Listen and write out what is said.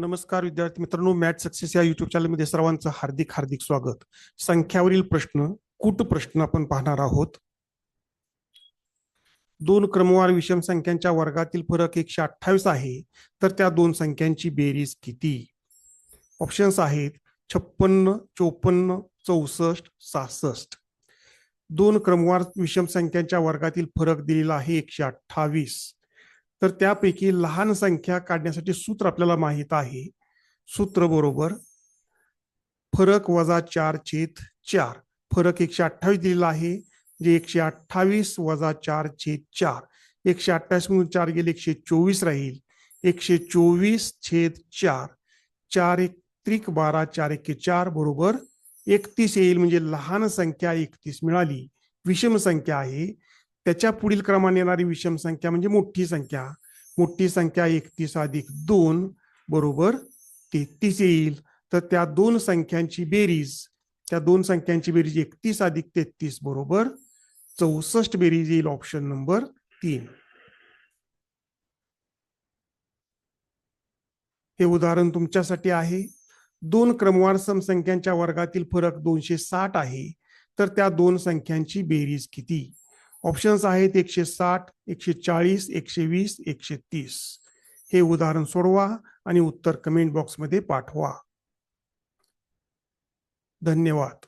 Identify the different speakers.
Speaker 1: नमस्कार विद्यार्थी मित्रांनो मॅथ सक्सेस या युट्यूब चॅनलमध्ये सर्वांचं हार्दिक हार्दिक स्वागत. संख्यावरील प्रश्न कूट प्रश्न आपण पाहणार आहोत. दोन क्रमवार विषम संख्यांच्या वर्गातील फरक एकशे अठ्ठावीस आहे तर त्या दोन संख्यांची बेरीज किती? ऑप्शन्स आहेत छप्पन्न चोपन्न चौसष्ट सहासष्ट. दोन क्रमवार विषम संख्यांच्या वर्गातील फरक दिलेला आहे एकशे अठ्ठावीस. तर त्यापैकी लहान संख्या काढण्यासाठी सूत्र आपल्याला माहीत आहे. सूत्र बरोबर फरक वजा चार छेद चार. फरक एकशे अठ्ठावीस दिलेला आहे जे एकशे अठ्ठावीस वजा चार छेद चार. एकशे अठ्ठावीस मधून चार गेले एकशे चोवीस राहील. एकशे चोवीस छेद चार. चार एक त्रिक बारा चार एके चार बरोबर एकतीस येईल म्हणजे लहान संख्या एकतीस मिळाली. विषम संख्या आहे. त्याच्या पुढील क्रमाने येणारी विषम संख्या म्हणजे मोठी संख्या. मोठी संख्या एकतीस अधिक दोन बरोबर तेहतीस येईल. तर त्या दोन संख्यांची बेरीज त्या दोन संख्यांची बेरीज एकतीस अधिक तेहतीस बरोबर चौसष्ट बेरीज येईल ऑप्शन नंबर तीन. हे उदाहरण तुमच्यासाठी आहे. दोन क्रमवार समसंख्यांच्या वर्गातील फरक दोनशे साठ आहे. तर त्या दोन संख्यांची बेरीज किती? ऑप्शन्स आहेत एकशे साठ एकशे चाळीस एकशे वीस एकशे तीस. हे उदाहरण सोडवा आणि उत्तर कमेंट बॉक्समध्ये पाठवा. धन्यवाद.